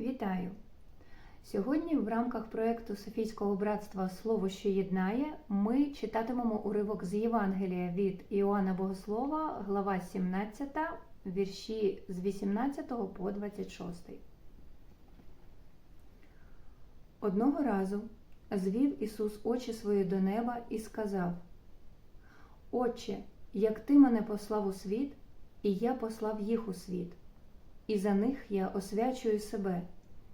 Вітаю! Сьогодні в рамках проєкту Софійського братства Слово, що єднає, ми читатимемо уривок з Євангелія від Іоанна Богослова, глава 17, вірші з 18 по 26. Одного разу звів Ісус очі свої до неба і сказав: Отче, як ти мене послав у світ, і я послав їх у світ, і за них я освячую себе,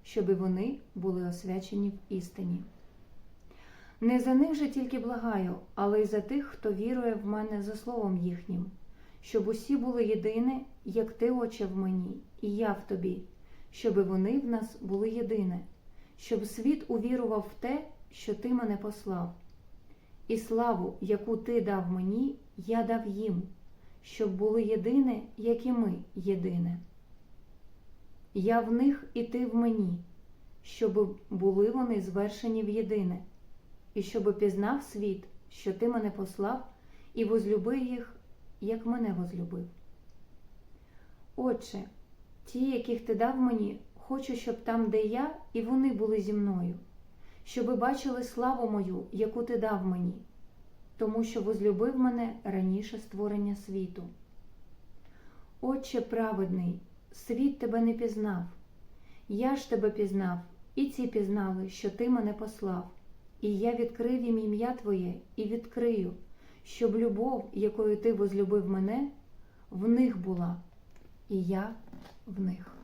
щоби вони були освячені в істині. Не за них же тільки благаю, але й за тих, хто вірує в мене за словом їхнім, щоб усі були єдине, як ти, Отче, в мені, і я в тобі, щоби вони в нас були єдине, щоб світ увірував в те, що ти мене послав. І славу, яку ти дав мені, я дав їм, щоб були єдине, як і ми єдине. Я в них і ти в мені, щоб були вони звершені в єдине, і щоб пізнав світ, що ти мене послав, і возлюбив їх, як мене возлюбив. Отче, ті, яких ти дав мені, хочу, щоб там, де я, і вони були зі мною, щоби бачили славу мою, яку ти дав мені, тому що возлюбив мене раніше створення світу. Отче праведний, світ тебе не пізнав, я ж тебе пізнав, і ці пізнали, що ти мене послав, і я відкрив їм ім'я Твоє і відкрию, щоб любов, якою ти возлюбив мене, в них була, і я в них.